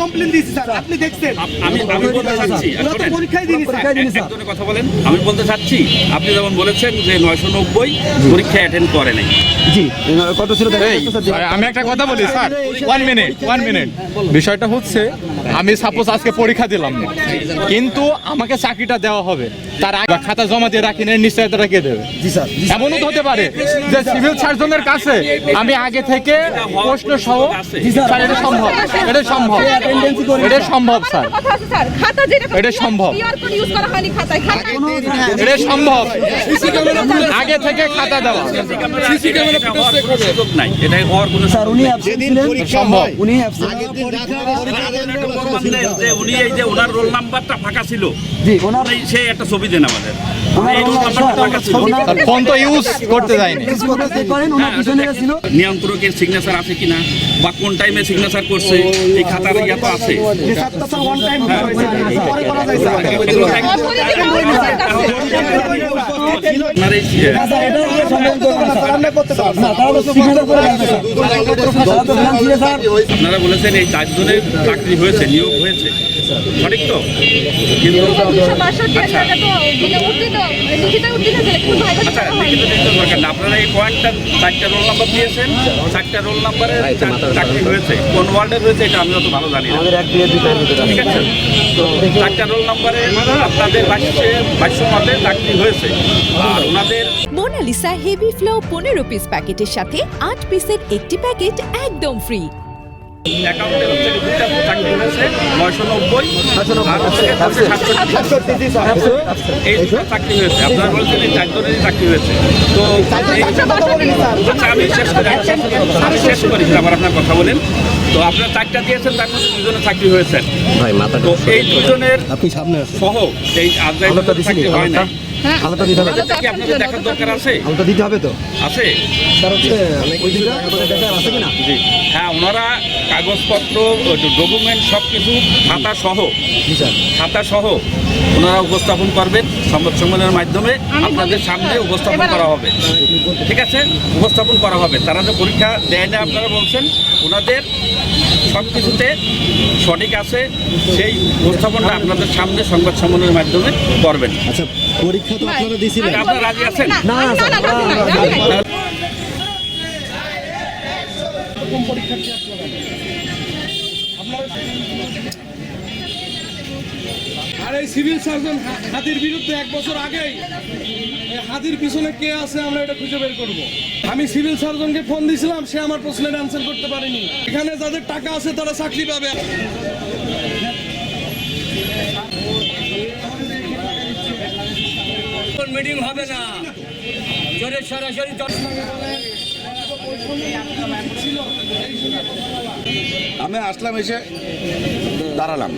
Complain দিয়েছি sir. আপনি দেখছেন? আমি আমি বলতে চাচ্ছি পরীক্ষায় স্যার। একজনের কথা বলেন। আমি বলতে চাচ্ছি আপনি যেমন বলেছেন যে নয়শো নব্বই পরীক্ষা অ্যাটেন্ড করে নাই। জি কত ছিল আমি একটা কথা বলি sir. One minute one minute বিষয়টা হচ্ছে আমি সাপোজ আজকে পরীক্ষা দিলাম। না কিন্তু আমাকে চাকরিটা দেওয়া হবে। তার আগে খাতা জমা দিয়ে রাখি না নিশ্চয়তা কে দেবে। এমনও তো হতে পারে যে সিভিল সার্জনের কাছে আমি আগে থেকে প্রশ্ন সহ স্যার। এটা সম্ভব। এটা সম্ভব। এটা সম্ভব স্যার। এটা সম্ভব। এটা সম্ভব। আগে থেকে খাতা দেওয়া। নাই। এটা হওয়ার কোনো উনি অ্যাবসেন্ট ছিলেন সম্ভব উনি অ্যাবসেন্ট যে উনি এই যে ওনার রোল নাম্বারটা ফাঁকা ছিল। জি ওনার উনি একটা ছবি দেন আমাদের। ওনার এই রোল ওনার নাম্বারটা ফাঁকা ছিল। ওনার স্যার ফোন তো ইউজ করতে যায়নি কথা চেক করেন ওনার পিছনে ছিল নিয়ন্ত্রকের সিগনেচার আছে কিনা বা কোন টাইমে সিগনেচার করছে এই খাতার ইয়া তো আছে। ওয়ান টাইম আপনার বলেছেন এই চারজনের চাকরি হয়েছে নিয়োগ হয়েছে। সঠিক তো? কিন্তু আচ্ছা লিখিত দিতে দরকার না। আপনারা এই পয়েন্টটা চারটা রোল নাম্বার দিয়েছেন। চারটা রোল নাম্বারে চাকরি হয়েছে কোন ওয়ার্ডের হয়েছে এটা আমি অত ভালো জানি না। আমাদের এক দুই দুই টাইম ভিতরে ঠিক আছে? তো চারটা রোল নাম্বারে আপনাদের বাইশে বাইশশো মতে চাকরি হয়েছে। আর ওনাদের মোনালিসা হেভি ফ্লো পনেরো পিস প্যাকেটের সাথে আট পিসের একটি প্যাকেট একদম ফ্রি অ্যাকাউন্টে হচ্ছে দুটা চাকরি হয়েছে নয়শো নব্বই আর হচ্ছে সাতষট্টি সাতষট্টি জি স্যার এই দুটো চাকরি হয়েছে। আপনারা বলছেন এই চারজনেরই চাকরি হয়েছে। তো স্যার। আচ্ছা আমি শেষ করি আমি শেষ করি। আমি শেষ করি আবার আপনার কথা বলেন। তো আপনার চারটা দিয়েছেন তার মধ্যে দুজনে চাকরি হয়েছে। তো এই দুজনের আপনি সামনে সহ এই দিছিনি চাকরি হয় না আলোটা দিতে হবে। কি আপনাদের দেখার দরকার আছে? আলোটা দিতে হবে তো? আছে? স্যার হচ্ছে ওই দুটো আছে কিনা? জি। হ্যাঁ ওনারা কাগজপত্র ডকুমেন্ট সব কিছু খাতা সহ। খাতা সহ ওনারা উপস্থাপন করবেন সংবাদ সম্মেলনের মাধ্যমে। আপনাদের সামনে উপস্থাপন করা হবে। ঠিক আছে? উপস্থাপন করা হবে। তারা যে পরীক্ষা দেয় না আপনারা বলছেন ওনাদের সব কিছুতে সঠিক আছে সেই উপস্থাপনটা আপনাদের সামনে সংবাদ সম্মেলনের মাধ্যমে করবেন। আচ্ছা পরীক্ষা তো আপনারা দিয়েছিলেন। আপনারা রাজি আছেন? না না না। আর এই সিভিল সার্জন হাতির বিরুদ্ধে এক বছর আগেই এই হাতির পিছনে কে আছে আমরা এটা খুঁজে বের করব। আমি সিভিল সার্জনকে ফোন দিয়েছিলাম সে আমার প্রশ্নের অ্যান্সার করতে পারেনি। এখানে যাদের টাকা আছে তারা চাকরি পাবে। মিটিং হবে না? জোরে সরাসরি আমি আসলাম এসে দাঁড়ালাম।